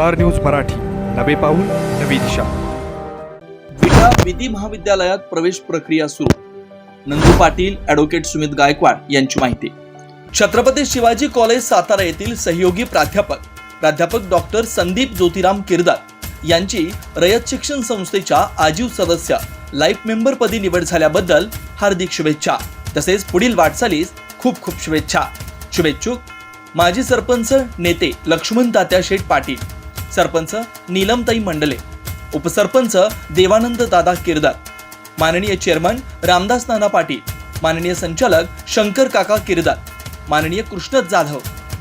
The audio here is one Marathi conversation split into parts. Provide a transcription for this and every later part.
Star news Marathi. नवे पाऊल नवी दिशा. विटा विधी महाविद्यालयात प्रवेश प्रक्रिया सुरू. नंदू पाटील ॲडव्होकेट सुमित गायकवाड यांची माहिती. छत्रपती शिवाजी कॉलेज सातारा येथील सहयोगी प्राध्यापक प्राध्यापक डॉक्टर संदीप ज्योतिराम किर्दार यांची रयत शिक्षण संस्थेच्या आजीव सदस्य लाईफ मेंबर पदी निवड झाल्याबद्दल हार्दिक शुभेच्छा. तसेच पुढील वाटचालीस खूप खूप शुभेच्छा. शुभेच्छुक. माजी सरपंच नेते लक्ष्मण तात्या शेठ पाटील. सरपंच नीलमताई मंडले उपसरपंच देवानंद दादा किरदार माननीय चेअरमन रामदास नाना पाटील माननीय संचालक शंकर काका किरदार माननीय कृष्ण जाधव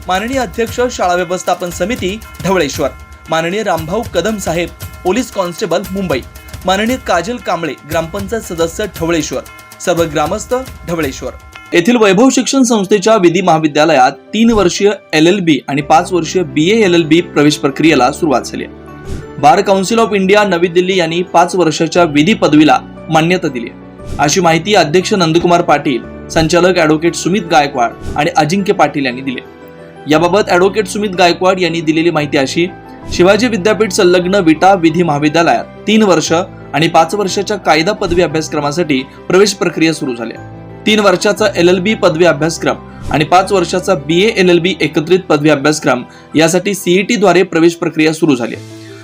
माननीय अध्यक्ष शाळा व्यवस्थापन समिती ढवळेश्वर माननीय रामभाऊ कदम साहेब पोलीस कॉन्स्टेबल मुंबई माननीय काजल कांबळे ग्रामपंचायत सदस्य ढवळेश्वर सर्व ग्रामस्थ ढवळेश्वर. येथील वैभव शिक्षण संस्थेच्या विधी महाविद्यालयात तीन वर्षीय एल एल बी आणि पाच वर्षीय बी एल एल बी प्रवेश प्रक्रियेला सुरुवात झाली बार काउन्सिल ऑफ इंडिया नवी दिल्ली यांनी पाच वर्षाच्या विधी पदवीला मान्यता दिली अशी माहिती अध्यक्ष नंदकुमार पाटील संचालक ॲडव्होकेट सुमित गायकवाड आणि अजिंक्य पाटील यांनी दिली याबाबत ॲडव्होकेट सुमित गायकवाड यांनी दिलेली माहिती अशी शिवाजी विद्यापीठ संलग्न विटा विधी महाविद्यालयात तीन वर्ष आणि पाच वर्षाच्या कायदा पदवी अभ्यासक्रमासाठी प्रवेश प्रक्रिया सुरू झाली तीन वर्षाचा एल एल बी पदवी अभ्यासक्रम आणि पाच वर्षाचा बी एल एल बी एकत्रित पदवी अभ्यासक्रम यासाठी सीईटी द्वारे प्रवेश प्रक्रिया सुरू झाली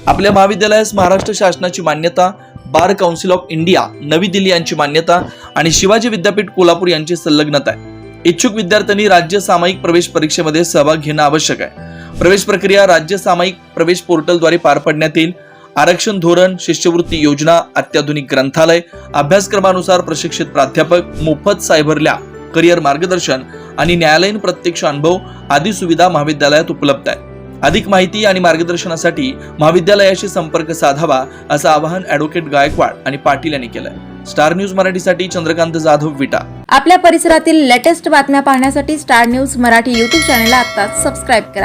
आपल्या महाविद्यालयास महाराष्ट्र शासनाची मान्यता बार काउन्सिल ऑफ इंडिया नवी दिल्ली यांची मान्यता आणि शिवाजी विद्यापीठ कोल्हापूर यांची संलग्नता आहे. इच्छुक विद्यार्थ्यांनी राज्य सामायिक प्रवेश परीक्षेमध्ये सहभाग घेणं आवश्यक आहे. प्रवेश प्रक्रिया राज्य सामायिक प्रवेश पोर्टलद्वारे पार पडण्यात येईल आरक्षण धोरण शिष्यवृत्ती योजना अत्याधुनिक ग्रंथालय अभ्यासक्रमानुसार प्रशिक्षित प्राध्यापक मोफत सायबर लॅब करिअर मार्गदर्शन आणि न्यायालयीन प्रत्यक्ष अनुभव आदी सुविधा महाविद्यालयात उपलब्ध आहेत. अधिक माहिती आणि मार्गदर्शनासाठी महाविद्यालयाशी संपर्क साधावा असं आवाहन ऍडव्होकेट गायकवाड आणि पाटील यांनी केलंय. स्टार न्यूज मराठीसाठी चंद्रकांत जाधव विटा. आपल्या परिसरातील लेटेस्ट बातम्या पाहण्यासाठी star news Marathi YouTube channel आता सबस्क्राईब करा.